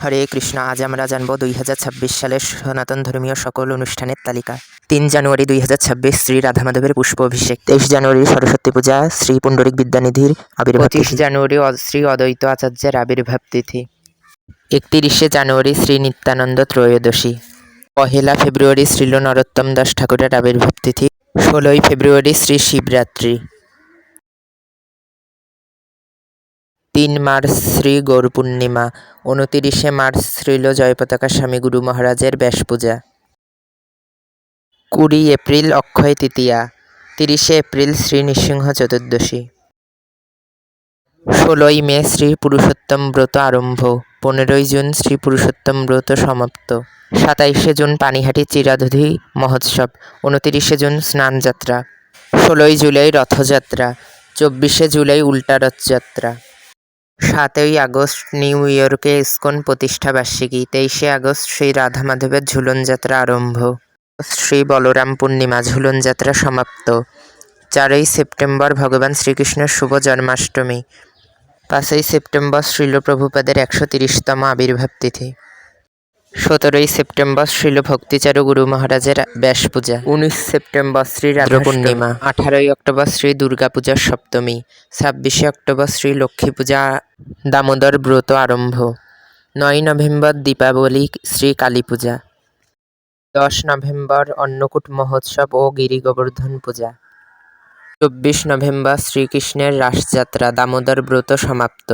হরে কৃষ্ণ আজ আমরা জানব দুই হাজার ছাব্বিশ সালের সনাতন ধর্মীয় সকল অনুষ্ঠানের তালিকা। তিন জানুয়ারি দুই হাজার ছাব্বিশ শ্রী রাধা মাধবের পুষ্প অভিষেক তেইশ জানুয়ারি সরস্বতী পূজা শ্রী পুণ্ডরিক বিদ্যানিধির আবির্ভাব পঁচিশ জানুয়ারি শ্রী অদ্বৈত আচার্যের আবির্ভাব তিথি। একত্রিশে জানুয়ারি শ্রী নিত্যানন্দ ত্রয়োদশী। পহেলা ফেব্রুয়ারি শ্রীল নরোত্তম দাস ঠাকুরের আবির্ভাব তিথি। ষোলোই ফেব্রুয়ারি শ্রী শিবরাত্রি। তিন মার্চ শ্রী গৌর পূর্ণিমা, উনতিরিশে মার্চ শ্রীল জয়পতাকা স্বামী গুরু মহারাজের ব্যাস পূজা। কুড়ি এপ্রিল অক্ষয় তৃতীয়া, তিরিশে এপ্রিল শ্রী নৃসিংহ চতুর্দশী। ষোলোই মে শ্রী পুরুষোত্তম ব্রত আরম্ভ, পনেরোই জুন শ্রী পুরুষোত্তম ব্রত সমাপ্ত। সাতাইশে জুন পানিহাটি চিরাধুধি মহোৎসব, উনতিরিশে জুন স্নানযাত্রা। ষোলোই জুলাই রথযাত্রা, চব্বিশে জুলাই উল্টা রথযাত্রা। সাতই আগস্ট নিউ ইয়র্কে ইস্কন প্রতিষ্ঠাবার্ষিকী তেইশে আগস্ট শ্রী রাধা মাধবের ঝুলন যাত্রা আরম্ভ। শ্রী বলরাম পূর্ণিমা ঝুলন যাত্রা সমাপ্ত। চারই সেপ্টেম্বর ভগবান শ্রীকৃষ্ণের শুভ জন্মাষ্টমী। পাঁচই সেপ্টেম্বর শ্রীল প্রভুপাদের একশো তিরিশতম আবির্ভাব তিথি। সতেরোই সেপ্টেম্বর শ্রীল ভক্তিচারু গুরু মহারাজের ব্যাস পূজা। উনিশ সেপ্টেম্বর শ্রী রাধা পূর্ণিমা আঠারোই অক্টোবর শ্রী দুর্গা পূজার সপ্তমী ছাব্বিশে অক্টোবর শ্রী লক্ষ্মী পূজা দামোদর ব্রত আরম্ভ নয় নভেম্বর দীপাবলি শ্রী কালী পূজা দশ নভেম্বর অন্নকূট মহোৎসব ও গিরি গোবর্ধন পূজা চব্বিশ নভেম্বর শ্রীকৃষ্ণের রাসযাত্রা দামোদর ব্রত সমাপ্ত।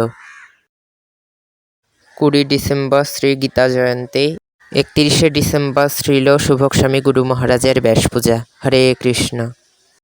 কুড়ি ডিসেম্বর শ্রী গীতা জয়ন্তী। একত্রিশে ডিসেম্বর শ্রীল শুভস্বামী গুরু মহারাজের ব্যাস পূজা। হরে কৃষ্ণ।